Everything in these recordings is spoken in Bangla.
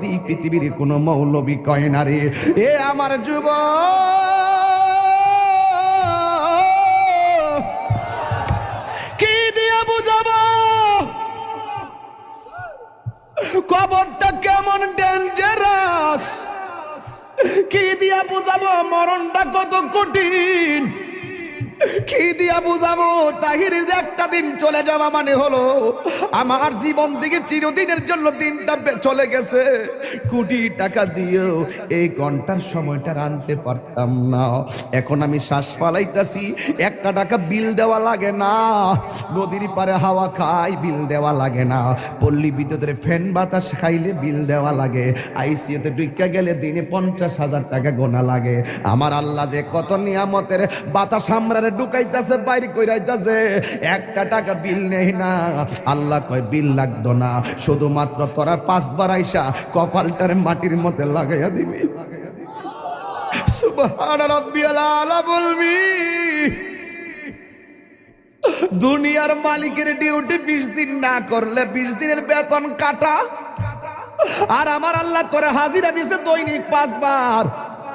দিয়ে পৃথিবীর কোনো মৌলবি কয় না রে। এ আমার যুব। কি দিয়া বুঝাবো? কবরটা কেমন ডেঞ্জারাস কি দিয়া বুঝাবো? মরণটা কত কঠিন? কি দিয়া বুঝাবো? তাহিরের যে একটা দিন চলে যাওয়া মানে হলো আমার জীবন থেকে চিরদিনের জন্য দিনটা চলে গেছে। কোটি টাকা দিয়েও এই ঘণ্টার সময়টা আনতে পারতাম না। এখন আমি শ্বাস ফালাইতাছি, একটা টাকা বিল দেওয়া লাগে না। নদীর পারে হাওয়া খাই বিল দেওয়া লাগে না। পল্লী বিদ্যুতের ফ্যান বাতাস খাইলে বিল দেওয়া লাগে। আইসিইউতে ডুইকা গেলে দিনে পঞ্চাশ হাজার টাকা গোনা লাগে। আমার আল্লাহ যে কত নিয়ামতের বাতাস আমরারে ঢুকাইতাছে, বাইরে কইরাইতাছে, একটা টাকা বিল নেই না। আল্লাহ কয়, বিল লাগতো না। শুধুমাত্র তোরা পাঁচবার আইসা কপালটারে মাটির মধ্যে লাগাইয়া দিবি। দুনিয়ার মালিকের ডিউটি বিশ দিন না করলে বিশ দিনের বেতন কাটা। আর আমার আল্লাহ করে হাজিরা দিছে দৈনিক পাঁচবার।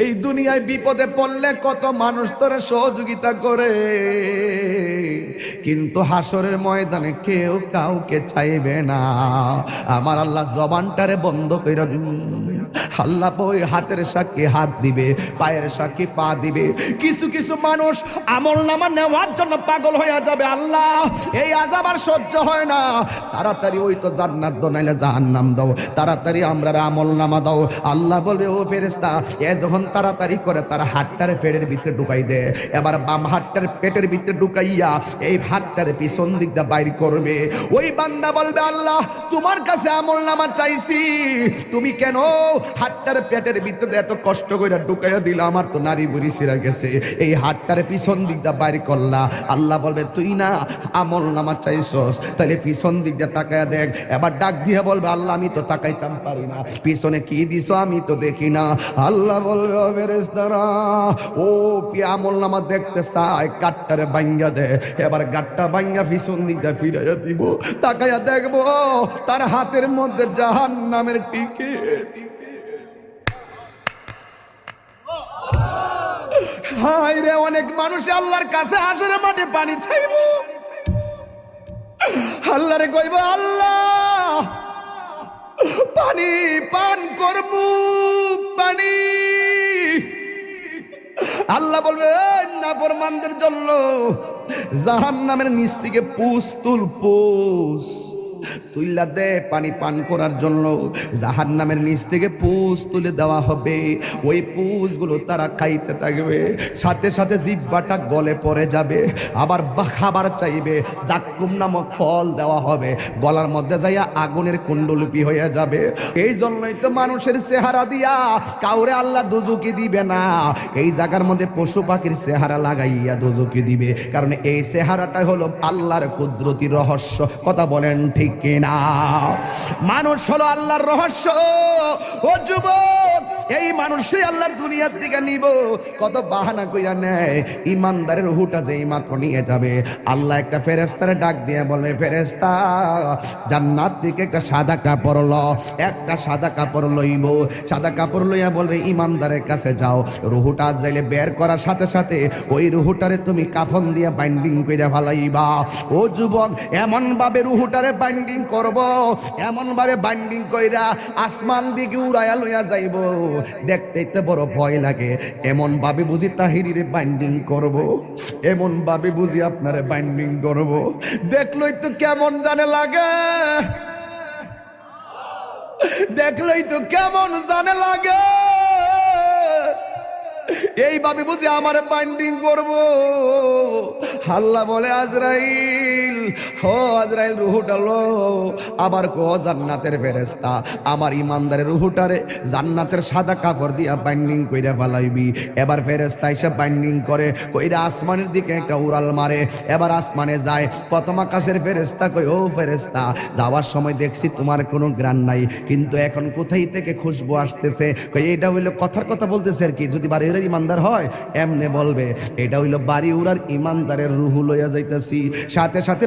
এই দুনিয়ায় বিপদে পড়লে কত মানুষ তোরে সহযোগিতা করে। কিন্তু হাসরের ময়দানে কেউ কাউকে চাইবে না। আমার আল্লাহ জবানটারে বন্ধ করে আল্লাহ বই হাতের সাক্ষী হাত দিবে, পায়ের সাক্ষী পা দিবে। কিছু কিছু মানুষ আমল নামা নেওয়ার জন্য পাগল হয়ে যাবে, আল্লাহ, এই আজাব আর সহ্য হয় না। তাড়াতাড়ি ওই তো জান্নাত দো নাইলে জাহান্নাম দাও। তাড়াতাড়ি আমরা আমল নামা দাও। আল্লাহ বলবে, ও ফেরেস্তা এ যখন তাড়াতাড়ি করে তার হাতটারে পেটের ভিতরে ঢুকাই দে। এবার বাম হাতটার পেটের ভিতরে ঢুকাইয়া এই হাতটার পিছন দিক দিয়ে বাইর করবে। ওই বান্দা বলবে, আল্লাহ, তোমার কাছে আমল নামা চাইছি। তুমি কেন হাতটার পেটের ভিতরে এত কষ্ট করে ঢুকাইয়া দিলা, আমার তো নারী বুড়ি সিরা গেছে। এই হাতটার পিছন দিক দিয়ে বাইর করলা। আল্লাহ বলবে, তুই না আমল নামা চাইছস তাহলে পিছন দিক দিয়ে তাকায়া দেখ। এবার ডাক দিয়ে বলবে, আল্লাহ, আমি তো তাকাইতাম পারি না। পিছনে কি দিছ আমি তো দেখি না। আল্লাহ বলবে, ও ফেরেশতারা, ও আমল নামা দেখতে চায় কাঠটারে বাইঙ্গা দে। এবার গাটটা বাইঙ্গা পিছন দিক দিয়ে ফিরাইয়া দিব। তাকাইয়া দেখব, তার হাতের মধ্যে জাহান নামের টিকিট। হাই রে, অনেক মানুষ আল্লাহর কাছে আসরে মাঠে পানি চাইব। আল্লাহরে কইব, আল্লাহ, পানি পান করমু পানি। আল্লাহ বলবে নাফরমানদের জন্য জাহান নামের নিচ থেকে পুষ তুল পুষ তুইলা দে, পানি পান করার জন্য। জাহান নামের নিচ থেকে পুষ তুলে দেওয়া হবে। ওই পুষগুলো তারা খাইতে থাকবে। সাথে সাথে জিব্বাটা গলে পড়ে যাবে। আবার খাবার চাইবে। জাক্কুম নামক ফল দেওয়া হবে। গলার মধ্যে যাইয়া আগুনের কুণ্ডলিপি হয়ে যাবে। এই জন্যই তো মানুষের চেহারা দিয়া কাউরে আল্লাহ দুজুকি দিবে না। এই জায়গার মধ্যে পশু পাখির চেহারা লাগাইয়া দুজুকি দিবে। কারণ এই চেহারাটা হলো আল্লাহর কুদরতি রহস্য। কথা বলেন ঠিক কিনা। মানুষ হলো আল্লাহর রহস্য। ও যুবক এই মানুষই আল্লাহ দুনিয়ার দিকে নিব। কত বাহানা কইরা নেয়। ইমানদারের রুহুটা যেই মাত্র নিয়ে যাবে। আল্লাহ একটা ফেরেস্তারে ডাক দিয়ে বলবে ফেরেস্তা জান্নাত থেকে একটা সাদা কাপড় ল, একটা সাদা কাপড় লইব। সাদা কাপড় লইয়া বলবে, ইমানদারের কাছে যাও। রুহুটা আজরাইলে বের করার সাথে সাথে ওই রুহুটারে তুমি কাফন দিয়ে বাইন্ডিং কইরা ফালাইবা। ও যুবক এমন ভাবে রুহুটারে বাইন্ডিং করব এমন ভাবে বাইন্ডিং কইরা আসমান দিকে উড়াইয়া লইয়া যাইব। দেখতেই তো বড় ভয় লাগে। এমন ভাবে বুঝি তাহিরিরে বাইন্ডিং করব। এমন ভাবে বুঝি আপনারে বাইন্ডিং করব। দেখলই তো কেমন জানে লাগে। দেখলই তো কেমন জানে লাগে। এইভাবে বুঝি আমার বাইন্ডিং করব। হাল্লা বলে, আজরাইল হো, আজরাইল, রুহুটা আবার কো, জান্নাতের ফেরেস্তা আমার ইমানদারের রুহুটারে জান্নাতের সাদা কাপড় দিয়া বাইন্ডিং কইরা এবার ফেরেস্তা এসে বাইন্ডিং করে, কইরা আসমানের দিকে একটা উড়াল মারে। এবার আসমানে যায়, প্রথম আকাশের ফেরেস্তা কই ও ফেরেস্তা যাওয়ার সময় দেখছি তোমার কোনো গ্রান নাই। কিন্তু এখন কোথায় থেকে খুশবু আসতেছে? কই এটা হইল কথার কথা বলতেছে আর কি। যদি বাড়ি উড়ার ইমানদার হয়, এমনে বলবে। এটা হইল বাড়ি উড়ার ইমানদারের রুহু লইয়া যাইতেছি। সাথে সাথে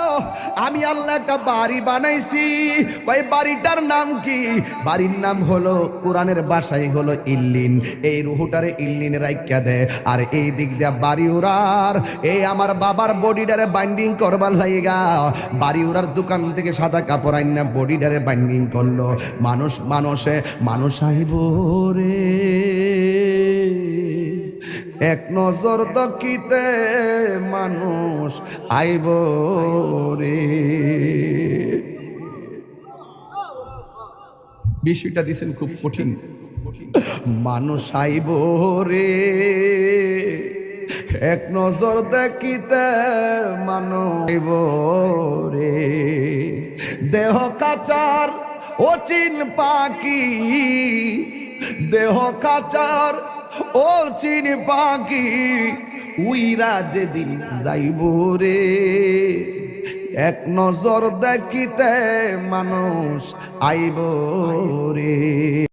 আমি আল্লাহ একটা বাড়ি বানাইছি। ওই বাড়িটার নাম কি? বাড়ির নাম হলো, কোরআনের বাসাই হলো ইল্লিন। এই রুহুটারে ইল্লিন রাইকা দে। আর এই দিক দিয়া বাড়ি উড়ার এই আমার বাবার বডিটারে বাইন্ডিং করবার লাইগা। বাড়ি উড়ার দোকান থেকে সাদা কাপড় আইনা বডিটারে বাইন্ডিং করল। মানুষ, মানুষে, মানুষ আইব রে। এক নজর দকিতে মানুষ আইব রে। বিষয়টা দিছেন খুব কঠিন। মানুষ আইব রে। এক নজর দেখিতে মানুষ আইব রে। দেহ কাচার অচিন পাখি দেহ কাচার ও চিন পাখি উইরা যেদিন যাইব রে। এক নজর দেখিতে মানুষ আইব রে।